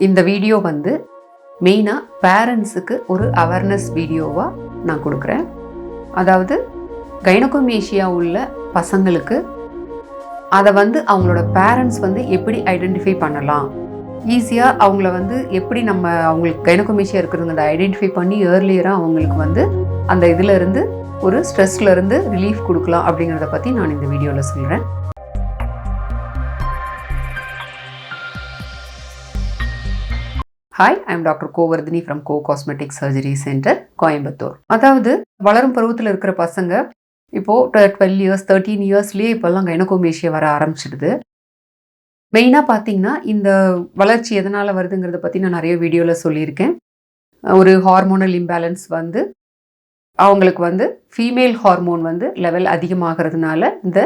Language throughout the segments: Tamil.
இந்த வீடியோ வந்து மெயினாக பேரண்ட்ஸுக்கு ஒரு அவேர்னஸ் வீடியோவாக நான் கொடுக்குறேன். அதாவது கைனகோமேஷியா உள்ள பசங்களுக்கு அதை வந்து அவங்களோட பேரண்ட்ஸ் வந்து எப்படி ஐடென்டிஃபை பண்ணலாம். ஈஸியாக அவங்கள வந்து எப்படி நம்ம அவங்களுக்கு கைனகோமேஷியா இருக்கிறவங்க ஐடென்டிஃபை பண்ணி ஏர்லியராக அவங்களுக்கு வந்து அந்த இதிலிருந்து ஒரு ஸ்ட்ரெஸ்லேருந்து ரிலீஃப் கொடுக்கலாம் அப்படிங்கிறத பற்றி நான் இந்த வீடியோவில் சொல்கிறேன் hi I'm doctor Govardhini from go cosmetic surgery centre Coimbatore அதாவது வளரும் பருவத்தில் இருக்கிற பசங்க இப்போது டுவெல் இயர்ஸ் தேர்ட்டீன் இயர்ஸ்லேயே இப்போல்லாம் கைனகோமேஷியா வர ஆரம்பிச்சிடுது. மெயினாக பார்த்தீங்கன்னா இந்த வளர்ச்சி எதனால் வருதுங்கிறத பற்றி நான் நிறைய வீடியோவில் சொல்லியிருக்கேன். ஒரு ஹார்மோனல் இம்பேலன்ஸ் வந்து அவங்களுக்கு வந்து ஃபீமேல் ஹார்மோன் வந்து லெவல் அதிகமாகிறதுனால இந்த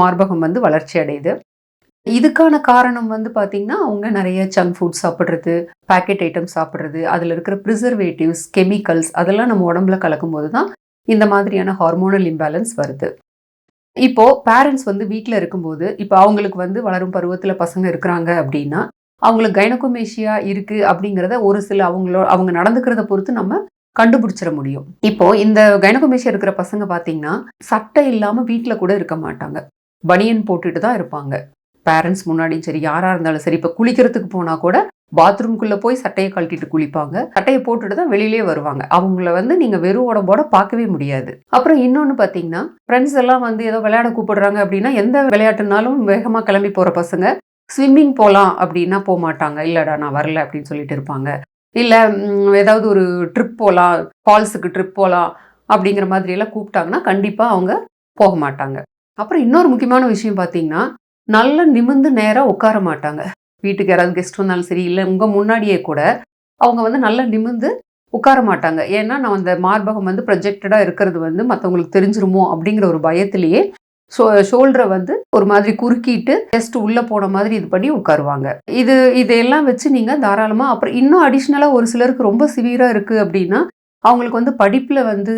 மார்பகம் வந்து வளர்ச்சி அடையுது. இதுக்கான காரணம் வந்து பார்த்திங்கன்னா அவங்க நிறைய ஜங்க் ஃபுட் சாப்பிட்றது பேக்கெட் ஐட்டம் சாப்பிட்றது அதில் இருக்கிற ப்ரிசர்வேட்டிவ்ஸ் கெமிக்கல்ஸ் அதெல்லாம் நம்ம உடம்புல கலக்கும்போது தான் இந்த மாதிரியான ஹார்மோனல் இம்பேலன்ஸ் வருது. இப்போது பேரண்ட்ஸ் வந்து வீட்டில் இருக்கும்போது இப்போ அவங்களுக்கு வந்து வளரும் பருவத்தில் பசங்க இருக்கிறாங்க அப்படின்னா அவங்களுக்கு கைனகோமேஷியா இருக்குது அப்படிங்கிறத ஒரு சில அவங்களோ அவங்க நடந்துக்கிறத பொறுத்து நம்ம கண்டுபிடிச்சிட முடியும். இப்போ இந்த கைனகோமேஷியா இருக்கிற பசங்க பார்த்தீங்கன்னா சட்டை இல்லாமல் வீட்டில் கூட இருக்க மாட்டாங்க. பனியன் போட்டுட்டு தான் இருப்பாங்க. பேரண்ட்ஸ் முன்னாடியும் சரி யாராக இருந்தாலும் சரி இப்போ குளிக்கிறதுக்கு போனால் கூட பாத்ரூம்குள்ளே போய் சட்டையை கழட்டிட்டு குளிப்பாங்க. சட்டையை போட்டுட்டு தான் வெளியிலே வருவாங்க. அவங்கள வந்து நீங்கள் வெறும் உடம்போட பார்க்கவே முடியாது. அப்புறம் இன்னொன்று பார்த்தீங்கன்னா ஃப்ரெண்ட்ஸ் எல்லாம் வந்து ஏதோ விளையாட கூப்பிடுறாங்க அப்படின்னா எந்த விளையாட்டுனாலும் வேகமாக கிளம்பி போகிற பசங்க ஸ்விம்மிங் போகலாம் அப்படின்னா போக மாட்டாங்க. இல்லைடா நான் வரல அப்படின்னு சொல்லிட்டு இருப்பாங்க. இல்லை ஏதாவது ஒரு ட்ரிப் போகலாம் ஃபால்ஸுக்கு ட்ரிப் போகலாம் அப்படிங்கிற மாதிரியெல்லாம் கூப்பிட்டாங்கன்னா கண்டிப்பாக அவங்க போக மாட்டாங்க. அப்புறம் இன்னொரு முக்கியமான விஷயம் பார்த்தீங்கன்னா நல்ல நிமிந்து நேராக உட்கார மாட்டாங்க. வீட்டுக்கு யாராவது கெஸ்ட் வந்தாலும் சரி இல்லை உங்கள் முன்னாடியே கூட அவங்க வந்து நல்லா நிமிந்து உட்கார மாட்டாங்க. ஏன்னா நான் அந்த மார்பகம் வந்து ப்ரொஜெக்டடாக இருக்கிறது வந்து மற்றவங்களுக்கு தெரிஞ்சிருமோ அப்படிங்கிற ஒரு பயத்திலேயே ஷோ ஷோல்டரை வந்து ஒரு மாதிரி குறுக்கிட்டு ஜஸ்ட் உள்ளே போன மாதிரி இது பண்ணி உட்காருவாங்க. இது இதையெல்லாம் வச்சு நீங்கள் தாராளமாக அப்புறம் இன்னும் அடிஷ்னலாக ஒரு சிலருக்கு ரொம்ப சிவியராக இருக்குது அப்படின்னா அவங்களுக்கு வந்து படிப்பில் வந்து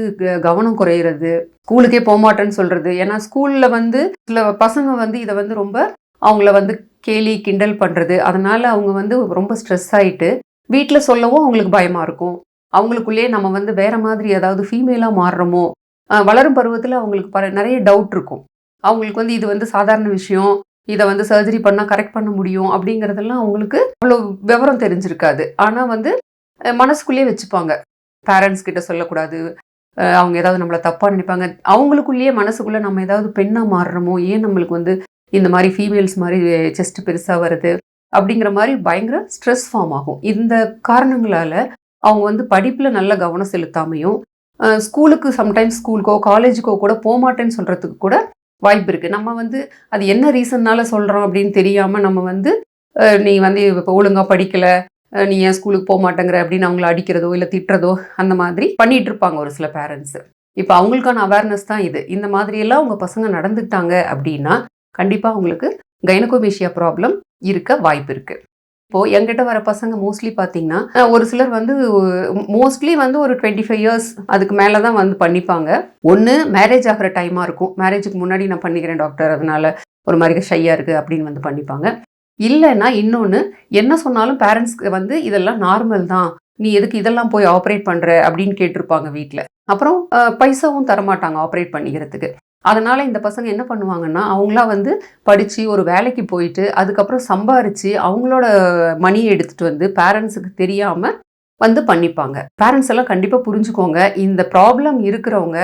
கவனம் குறையிறது ஸ்கூலுக்கே போகமாட்டேன்னு சொல்கிறது ஏன்னா ஸ்கூலில் வந்து சில பசங்க வந்து இதை வந்து ரொம்ப அவங்கள வந்து கேலி கிண்டல் பண்ணுறது அதனால் அவங்க வந்து ரொம்ப ஸ்ட்ரெஸ் ஆகிட்டு வீட்டில் சொல்லவும் அவங்களுக்கு பயமாக இருக்கும். அவங்களுக்குள்ளேயே நம்ம வந்து வேறு மாதிரி ஏதாவது ஃபீமேலாக மாறுறோமோ வளரும் பருவத்தில் அவங்களுக்கு ப நிறைய டவுட் இருக்கும். அவங்களுக்கு வந்து இது வந்து சாதாரண விஷயம். இதை வந்து சர்ஜரி பண்ணால் கரெக்ட் பண்ண முடியும் அப்படிங்கிறதெல்லாம் அவங்களுக்கு அவ்வளோ விவரம் தெரிஞ்சிருக்காது. ஆனால் வந்து மனசுக்குள்ளேயே வச்சுப்பாங்க. பேரண்ட்ஸ் கிட்ட சொல்லக்கூடாது. அவங்க ஏதாவது நம்மளை தப்பாக நினைப்பாங்க. அவங்களுக்குள்ளேயே மனசுக்குள்ளே நம்ம ஏதாவது பெண்ணாக மாறுறோமோ? ஏன் நம்மளுக்கு வந்து இந்த மாதிரி ஃபீமேல்ஸ் மாதிரி செஸ்ட் பெருசாக வருது? அப்படிங்கிற மாதிரி பயங்கர ஸ்ட்ரெஸ் ஃபார்ம் ஆகும். இந்த காரணங்களால் அவங்க வந்து படிப்பில் நல்ல கவனம் செலுத்தாமையும் ஸ்கூலுக்கு சம்டைம்ஸ் ஸ்கூலுக்கோ காலேஜுக்கோ கூட போகமாட்டேன்னு சொல்கிறதுக்கு கூட வாய்ப்பு இருக்குது நம்ம வந்து அது என்ன ரீசன்னால் சொல்கிறோம் அப்படின்னு தெரியாமல் நம்ம வந்து நீ வந்து இப்போ ஒழுங்காக படிக்கலை நீ ஏன் ஸ்கூலுக்கு போக மாட்டேங்கிற அப்படின்னு அவங்கள அடிக்கிறதோ இல்லை திட்டுறதோ அந்த மாதிரி பண்ணிட்டு இருப்பாங்க ஒரு சில பேரண்ட்ஸ் இப்போ அவங்களுக்கான அவேர்னஸ் தான் இது. இந்த மாதிரியெல்லாம் உங்கள் பசங்க நடந்துட்டாங்க அப்படின்னா கண்டிப்பாக அவங்களுக்கு கைனகோமேஷியா ப்ராப்ளம் இருக்க வாய்ப்பு இருக்குது இப்போது எங்கிட்ட வர பசங்க மோஸ்ட்லி பார்த்தீங்கன்னா ஒரு சிலர் வந்து மோஸ்ட்லி வந்து ஒரு டுவெண்ட்டி ஃபைவ் இயர்ஸ் அதுக்கு மேலே தான் வந்து பண்ணிப்பாங்க. ஒன்று மேரேஜ் ஆகிற டைமாக இருக்கும். மேரேஜுக்கு முன்னாடி நான் பண்ணிக்கிறேன் டாக்டர் அதனால ஒரு மாதிரி ஷையாக இருக்குது அப்படின்னு வந்து பண்ணிப்பாங்க. இல்லைன்னா இன்னொன்று என்ன சொன்னாலும் பேரண்ட்ஸ்க்கு வந்து இதெல்லாம் நார்மல் தான். நீ எதுக்கு இதெல்லாம் போய் ஆப்ரேட் பண்ணுற அப்படின்னு கேட்டிருப்பாங்க வீட்டில் அப்புறம் பைசாவும் தரமாட்டாங்க ஆப்ரேட் பண்ணிக்கிறதுக்கு. அதனால் இந்த பசங்க என்ன பண்ணுவாங்கன்னா அவங்களா வந்து படித்து ஒரு வேலைக்கு போயிட்டு அதுக்கப்புறம் சம்பாரித்து அவங்களோட மணியை எடுத்துகிட்டு வந்து பேரண்ட்ஸுக்கு தெரியாமல் வந்து பண்ணிப்பாங்க. பேரண்ட்ஸ் எல்லாம் கண்டிப்பாக புரிஞ்சுக்கோங்க. இந்த ப்ராப்ளம் இருக்கிறவங்க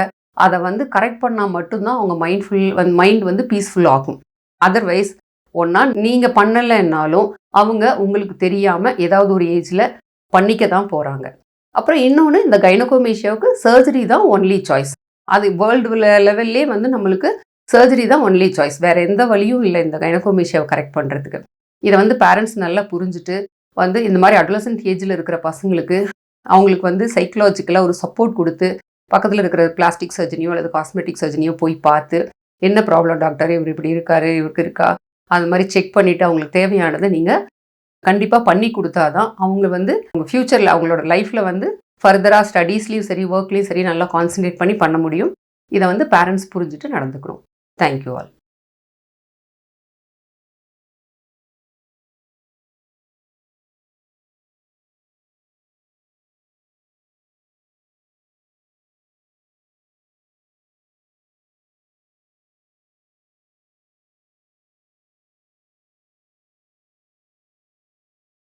அதை வந்து கரெக்ட் பண்ணால் மட்டும்தான் அவங்க மைண்ட்ஃபுல் வந்து மைண்ட் வந்து பீஸ்ஃபுல் ஆகும். அதர்வைஸ் ஒன்றா நீங்கள் பண்ணலைன்னாலும் அவங்க உங்களுக்கு தெரியாமல் ஏதாவது ஒரு ஏஜில் பண்ணிக்க தான் போகிறாங்க அப்புறம் இன்னொன்று இந்த கைனகோமேஷியாவுக்கு சர்ஜரி தான் ஒன்லி சாய்ஸ் அது வேர்ல்டு லெவல்லே வந்து நம்மளுக்கு சர்ஜரி தான் ஒன்லி சாய்ஸ் வேறு எந்த வழியும் இல்லை இந்த கைனகோமேஷியாவை கரெக்ட் பண்ணுறதுக்கு இதை வந்து பேரண்ட்ஸ் நல்லா புரிஞ்சுட்டு வந்து இந்த மாதிரி அட்லசன்ட் ஏஜில் இருக்கிற பசங்களுக்கு அவங்களுக்கு வந்து சைக்கலாஜிக்கலாக ஒரு சப்போர்ட் கொடுத்து பக்கத்தில் இருக்கிற பிளாஸ்டிக் சர்ஜனியோ அல்லது காஸ்மெட்டிக் சர்ஜனியோ போய் பார்த்து என்ன ப்ராப்ளம் டாக்டர் இவர் இப்படி இருக்காரு இவருக்கு இருக்கா? அது மாதிரி செக் பண்ணிவிட்டு அவங்களுக்கு தேவையானதை நீங்கள் கண்டிப்பாக பண்ணி கொடுத்தா தான் அவங்க வந்து உங்கள் ஃப்யூச்சரில் அவங்களோட லைஃப்பில் வந்து ஃபர்தராக ஸ்டடீஸ்லேயும் சரி ஒர்க்லேயும் சரி நல்லா கான்சன்ட்ரேட் பண்ணி பண்ண முடியும். இதை வந்து பேரண்ட்ஸ் புரிஞ்சுட்டு நடந்துக்கணும். Thank you all